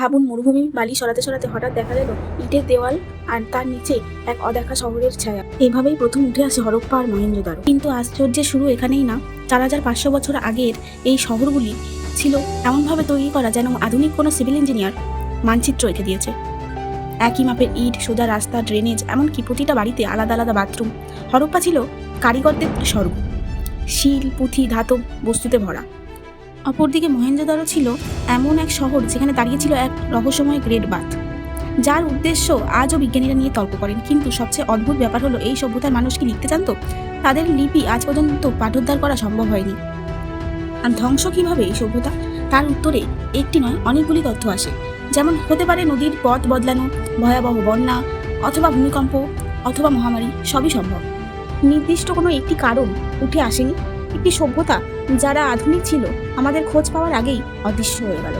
ভাবুন, মরুভূমি বালি সরাতে সরাতে হঠাৎ দেখা গেল, ইটের দেওয়াল আর তার নিচে এক অদেখা শহরের ছায়া। এভাবেই প্রথম উঠে আসে হরপ্পা আর মহেঞ্জোদারো কিন্তু আশ্চর্যের শুরু এখানেই না। চার হাজার পাঁচশো বছর আগের এই শহরগুলি ছিল এমনভাবে তৈরি করা যেন আধুনিক কোনো সিভিল ইঞ্জিনিয়ার মানচিত্র এঁকে দিয়েছে। একই মাপের ইট, সোজা রাস্তা, ড্রেনেজ, এমনকি প্রতিটা বাড়িতে আলাদা আলাদা বাথরুম। হরপ্পা ছিল কারিগরদের স্বর্গ। শিল, পুঁথি, ধাতব বস্তুতে ভরা। অপরদিকে মহেঞ্জোদারো ছিল এমন এক শহর যেখানে দাঁড়িয়েছিল এক রহস্যময় গ্রেট বাথ যার উদ্দেশ্য আজও বিজ্ঞানীরা নিয়ে তর্ক করেন। কিন্তু সবচেয়ে অদ্ভুত ব্যাপার হলো, এই সভ্যতার মানুষ কি লিখতে জানতো তাদের লিপি আজ পর্যন্ত পাঠোদ্ধার করা সম্ভব হয়নি। আর ধ্বংস কীভাবে এই সভ্যতা? তার উত্তরে একটি নয়, অনেকগুলি তথ্য আসে। যেমন, হতে পারে নদীর পথ বদলানো, ভয়াবহ বন্যা, অথবা ভূমিকম্প, অথবা মহামারী, সবই সম্ভব। নির্দিষ্ট কোনো একটি কারণ উঠে আসেনি? একটি সভ্যতা যারা আধুনিক ছিল আমাদের খোঁজ পাওয়ার আগেই অদৃশ্য হয়ে গেল।